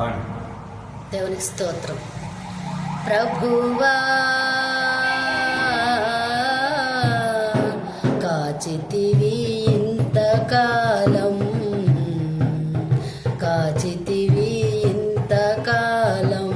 పాడు దేవునికి స్తోత్రం. ప్రభువా కాచితివి ఇంతకాలం కాచితివి ఇంతకాలం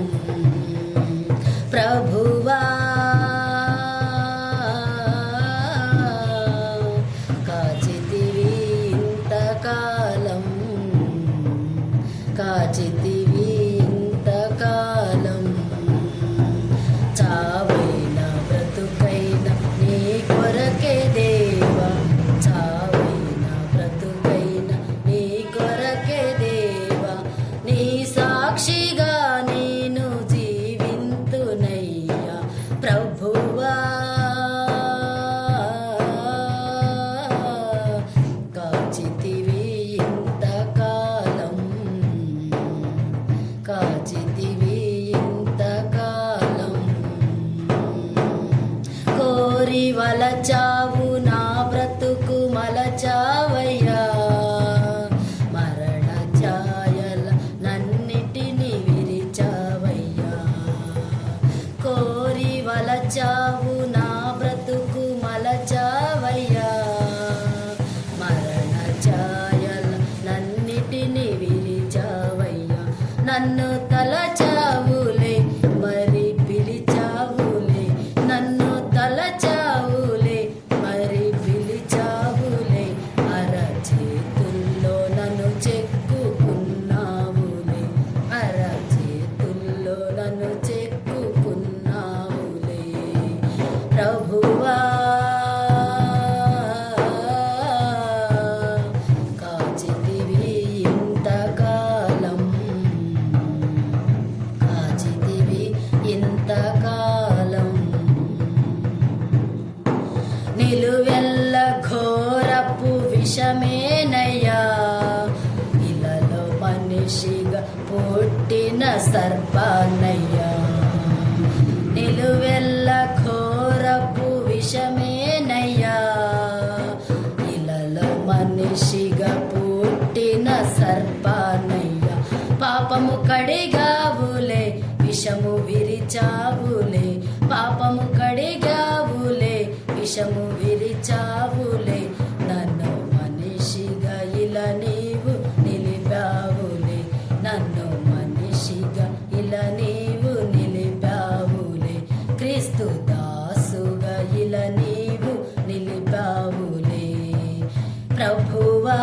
మలచావు నా బ్రతుకు మలచావయ్యా. మరణ ఛాయల నన్నిటిని విరిచావయ్యా. నన్ను మనిషిగా పుట్టిన సర్పానయ్యా. నిలువెల్ల ఘోరపు విషమేనయ్యా. ఇలలో మనిషిగా పుట్టిన సర్పానయ్యా. పాపము కడిగావులే విషము విరిచావులే. పాపము కడిగావులే విషము విరిచావులే. నన్ను మనిషిగా ఇలా క్రీస్తు దాసుగా ఇలా నీవు నిలిపావులే. ప్రభువా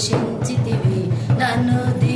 ఆశించితివి నన్ను దీ